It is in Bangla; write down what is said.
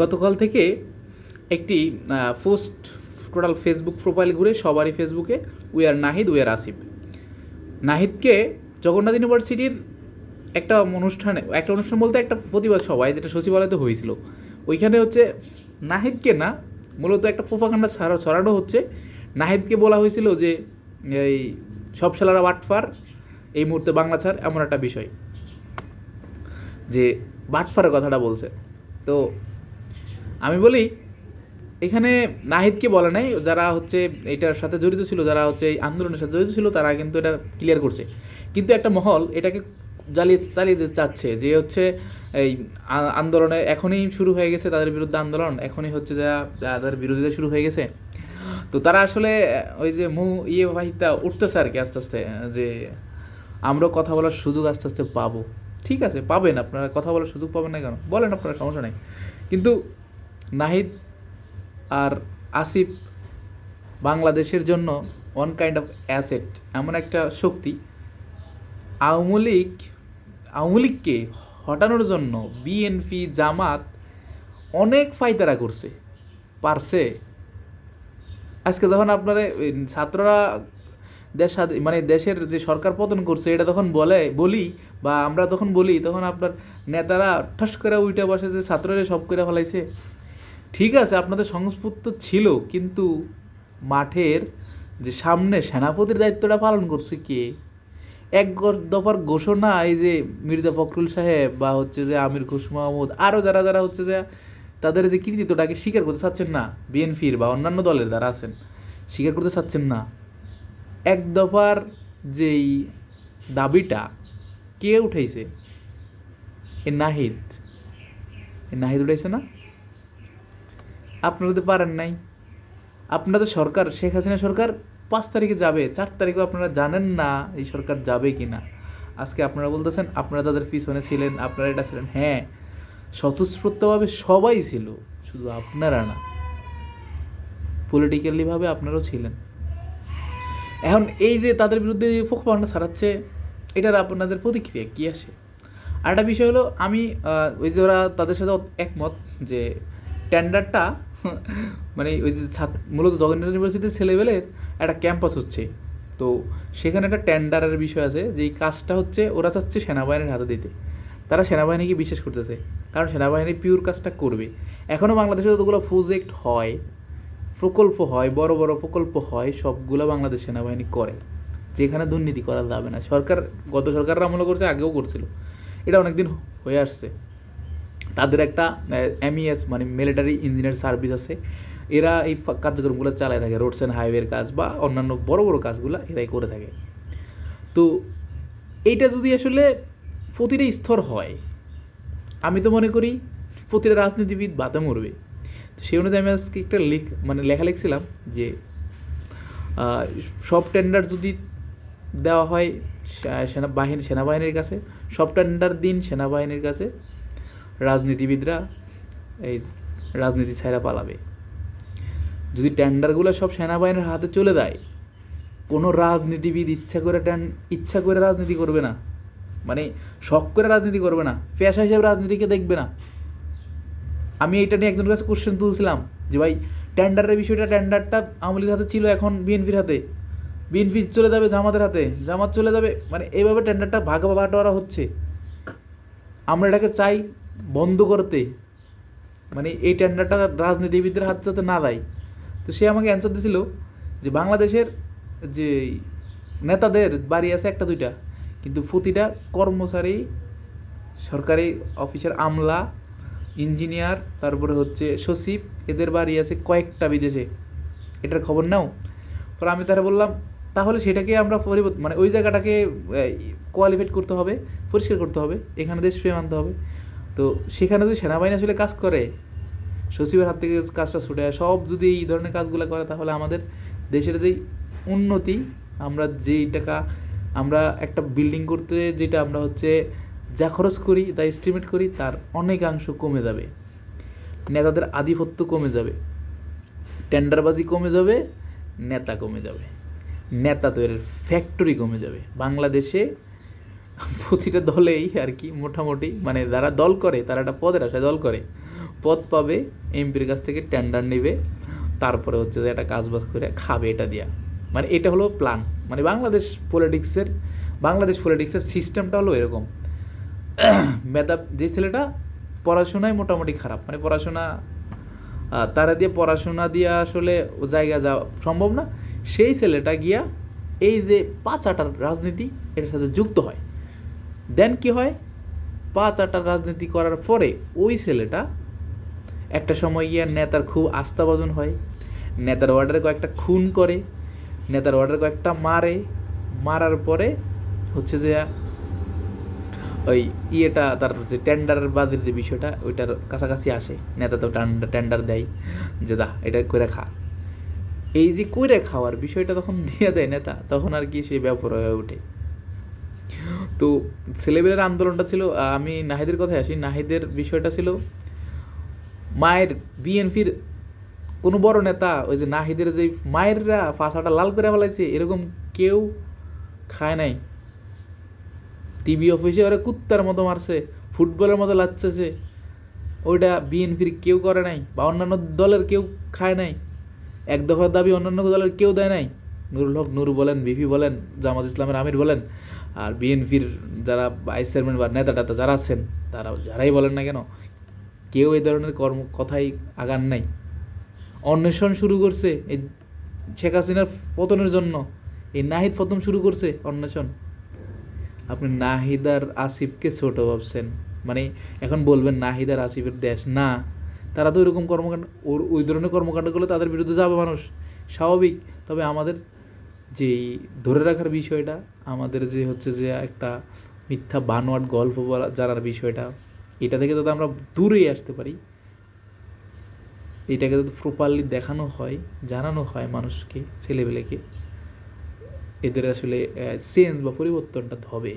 গতকাল থেকে একটি পোস্ট টোটাল ফেসবুক প্রোফাইল ঘুরে সবারই ফেসবুকে we are Nahid we are Asif নাহিদকে Jagannath ইউনিভার্সিটির একটা অনুষ্ঠানে, একটা অনুষ্ঠান বলতে একটা প্রতিবাদ সভায়, যেটা সচিবালয়তে হয়েছিল। ওইখানে হচ্ছে নাহিদকে না, মূলত একটা প্রোপাকাণ্ডা ছাড়া, ছড়ানো হচ্ছে। নাহিদকে বলা হয়েছিল যে, এই সব শালারা বাটফার এই মুহূর্তে বাংলা ছাড় এমন একটা বিষয় যে বাটফারের কথাটা বলছে। তো আমি বলি, এখানে নাহিদকে বলে নাই, যারা হচ্ছে এটার সাথে জড়িত ছিল, যারা হচ্ছে এই আন্দোলনের সাথে জড়িত ছিল, তারা কিন্তু এটা ক্লিয়ার করছে। কিন্তু একটা মহল এটাকে জ্বালিয়ে, চালিয়ে যেতে চাচ্ছে যে হচ্ছে এই আন্দোলনে এখনই শুরু হয়ে গেছে তাদের বিরুদ্ধে আন্দোলন, এখনই হচ্ছে যা, তাদের বিরোধিতা শুরু হয়ে গেছে। তো তারা আসলে, ওই যে মু ইয়ে বাহিতা উঠতেছে আর কি আস্তে আস্তে, যে আমরাও কথা বলার সুযোগ আস্তে আস্তে পাবো। ঠিক আছে, পাবেন, আপনারা কথা বলার সুযোগ পাবেন না কেন? বলেন, আপনারা সমস্যা নেই। কিন্তু নাহিদ আর আসিফ বাংলাদেশের জন্য ওয়ান কাইন্ড অফ অ্যাসেট এমন একটা শক্তি। আওয়ামী লীগ, আওয়ামী লীগকে হটানোর জন্য বিএনপি জামাত অনেক ফায়দারা করছে, পারছে। আজকে যখন আপনারা ছাত্ররা দেশ মানে দেশের যে সরকার পতন করছে, এটা তখন বলে, বলি, বা আমরা তখন বলি, তখন আপনার নেতারা ঠাস করে উইটা বসে যে ছাত্ররা সব করে ফেলাইছে। ঠিক আছে, আপনাদের সংস্কৃত ছিল, কিন্তু মাঠের যে সামনে সেনাপতির দায়িত্বটা পালন করছে কে? এক দফার ঘোষণা, এই যে মির্জা ফখরুল সাহেব বা হচ্ছে যে আমির খুশ মাহমুদ আরও যারা যারা হচ্ছে যে তাদের যে কৃতিত্বটাকে স্বীকার করতে চাচ্ছেন না, বিএনপির বা অন্যান্য দলের যারা আছেন, স্বীকার করতে চাচ্ছেন না। এক দফার যেই দাবিটা কে উঠাইছে? এ নাহিদ। এ নাহিদ উঠাইছে না? আপনারা তো পারেন নাই। আপনারা তো সরকার, শেখ হাসিনা সরকার পাঁচ তারিখে যাবে, চার তারিখেও আপনারা জানেন না এই সরকার যাবে কি না আজকে আপনারা বলতেছেন, আপনারা তাদের পিছনে ছিলেন, আপনারা এটা ছিলেন। হ্যাঁ স্বতঃস্ফূর্তভাবে সবাই ছিল, শুধু আপনারা না। পলিটিক্যালিভাবে আপনারাও ছিলেন। এখন এই যে তাদের বিরুদ্ধে যে ফোকপান্ডা ছাড়াচ্ছে, এটার আপনাদের প্রতিক্রিয়া কী আসে? আর একটা বিষয় হলো, আমি ওই যে ওরা তাদের সাথে একমত যে টেন্ডারটা মানে ওই যে মূলত জগন্নাথ ইউনিভার্সিটির ছেলেবেলের একটা ক্যাম্পাস হচ্ছে। তো সেখানে একটা টেন্ডারের বিষয় আছে, যে এই কাজটা হচ্ছে ওরা চাচ্ছে সেনাবাহিনীর হাতে দিতে। তারা সেনাবাহিনীকে বিশ্বাস করতেছে, কারণ সেনাবাহিনী পিওর কাজটা করবে। এখনও বাংলাদেশে যতগুলো প্রজেক্ট হয়, প্রকল্প হয়, বড় বড় প্রকল্প হয়, সবগুলো বাংলাদেশ সেনাবাহিনী করে। যেখানে দুর্নীতি করা যাবে না। সরকার, গত সরকাররা আমল করছে, আগেও করছিল। এটা অনেকদিন হয়ে আসছে। তাদের একটা এমইএস মানে মিলিটারি ইঞ্জিনিয়ার সার্ভিস আছে। এরা এই কার্যক্রমগুলো চালায় থাকে রোডস অ্যান্ড হাইওয়ের কাজ বা অন্যান্য বড় বড় কাজগুলো এরাই করে থাকে। তো এইটা যদি আসলে প্রতিটা স্তর হয়, আমি তো মনে করি প্রতিটা রাজনীতিবিদ বাতে মরবে। তো সেই অনুযায়ী আমি আজকে একটা লিখ মানে লেখা লিখছিলাম যে সব টেন্ডার যদি দেওয়া হয়, সে- সেনা, বাহিনী, সেনাবাহিনীর কাছে, সব টেন্ডার দিন সেনাবাহিনীর কাছে রাজনীতিবিদরা, এই রাজনীতি ছাইরা পালাবে। যদি টেন্ডারগুলো সব সেনাবাহিনীর হাতে চলে যায়, কোনো রাজনীতিবিদ ইচ্ছা করে টেন ইচ্ছা করে রাজনীতি করবে না। মানে শখ করে রাজনীতি করবে না, পেশা হিসেবে রাজনীতিকে দেখবে না। আমি এটা নিয়ে একজনের কাছে কোশ্চেন তুলছিলাম যে, ভাই, টেন্ডারের বিষয়টা, টেন্ডারটা আমলির হাতে ছিল এখন বিএনপির হাতে। বিএনপি চলে যাবে জামাতের হাতে। জামাত চলে যাবে। মানে এইভাবে টেন্ডারটা ভাগ বাটোয়ারা হচ্ছে। আমরা এটাকে চাই বন্ধ করতে। মানে এই টেন্ডারটা রাজনীতিবিদদের হাতে যাতে না দেয়। তো সে আমাকে অ্যান্সার দিছিল যে বাংলাদেশের যে নেতাদের বাড়ি আছে একটা দুইটা, কিন্তু প্রতিটা কর্মচারী সরকারি অফিসের আমলা, ইঞ্জিনিয়ার, তারপরে হচ্ছে সচিব, এদের বাড়ি আছে কয়েকটা বিদেশে। এটার খবর নাও? পরে আমি তারা বললাম, তাহলে সেটাকে আমরা পরিবর্তন মানে ওই জায়গাটাকে কোয়ালিফাইড করতে হবে, পরিষ্কার করতে হবে, এখানে দেশ দেশপ্রেম আনতে হবে। তো সেখানে যদি সেনাবাহিনী আসলে কাজ করে, সচিবের হাত থেকে কাজটা ছুটে সব যদি এই ধরনের কাজগুলো করে, তাহলে আমাদের দেশের যেই উন্নতি, আমরা যেই টাকা, আমরা একটা বিল্ডিং করতে যেটা আমরা হচ্ছে যা খরচ করি, তা এস্টিমেট করি, তার অনেকাংশ কমে যাবে। নেতাদের আধিপত্য কমে যাবে। টেন্ডারবাজি কমে যাবে, নেতা কমে যাবে। নেতা তৈরির ফ্যাক্টরি কমে যাবে। বাংলাদেশে প্রতিটা দলেই আর কি মোটামুটি মানে যারা দল করে, তারা একটা পদের আশায় দল করে। পদ পাবে এমপির কাছ থেকে টেন্ডার নেবে, তারপরে হচ্ছে যে একটা কাজ বাজ করে খাবে এটা দিয়া। মানে এটা হলো প্ল্যান মানে বাংলাদেশ পলিটিক্সের বাংলাদেশ পলিটিক্সের সিস্টেমটা হলো এরকম। মেধা, যে ছেলেটা পড়াশোনায় মোটামুটি খারাপ মানে পড়াশোনা তারা দিয়ে পড়াশোনা দিয়ে আসলে জায়গা যাওয়া সম্ভব না। সেই ছেলেটা গিয়া এই যে পাঁচ আটার রাজনীতি এটার সাথে যুক্ত হয়। দেন কি হয়? পাঁচ আটার রাজনীতি করার পরে ওই ছেলেটা একটা সময় গিয়ে নেতার খুব আস্থাভাজন হয়। নেতার অর্ডারে কয়েকটা খুন করে, নেতার অর্ডারে কয়েকটা মারে। মারার পরে হচ্ছে যে ওই ইয়েটা, তার যে টেন্ডারের বাদের যে বিষয়টা, ওইটার কাছাকাছি আসে। নেতা তো টেন্ডার দেয়, যে দা এটা করে খা। এই যে কইরে খাওয়ার বিষয়টা তখন দিয়ে দেয় নেতা, তখন আর কি সে ব্যাপার হয়ে ওঠে। তো ছেলেবেলের আন্দোলনটা ছিল আমি নাহিদের কথায় আসি, নাহিদের বিষয়টা ছিল মায়ের বিএনপির কোনো বড় নেতা, ওই যে নাহিদের যে মায়েররা ফাঁসাটা লাল করে ফেলাইছে, এরকম কেউ খায় নাই। টিভি অফিসে ওরা কুত্তার মতো মারছে, ফুটবলের মতো লাচ্ছেছে, ওইটা বিএনপির কেউ করে নাই, বা অন্যান্য দলের কেউ খায় নাই। এক দফার দাবি অন্যান্য দলের কেউ দেয় নাই। নুরুল হক, নুর বলেন বিপি বলেন, জামাত ইসলামের আমির বলেন, আর বিএনপির যারা ভাইস চেয়ারম্যান বা নেতা টেতা যারা আছেন, তারা যারাই বলেন না কেন, কেউ এই ধরনের কর্ম কথাই আগান নাই। অন্বেষণ শুরু করছে এই শেখ হাসিনার পতনের জন্য। এই নাহিদ প্রথম শুরু করছে অন্বেষণ। আপনি নাহিদ আর আসিফকে ছোট ভাবছেন। মানে এখন বলবেন নাহিদ আর আসিফের দেশ। না, তারা তো ওইরকম কর্মকাণ্ড, ওর ওই ধরনের কর্মকাণ্ড করলে তাদের বিরুদ্ধে যাবে মানুষ। স্বাভাবিক। তবে আমাদের যে ধরে রাখার বিষয়টা, আমাদের যে হচ্ছে যে একটা মিথ্যা বানোয়াট গল্প বলা, জানার বিষয়টা, এটা থেকে যাতে আমরা দূরেই আসতে পারি। এটাকে যাতে প্রপারলি দেখানো হয়, জানানো হয় মানুষকে ছেলেবেলেকে এদের আসলে চেঞ্জ বা পরিবর্তনটা হবে।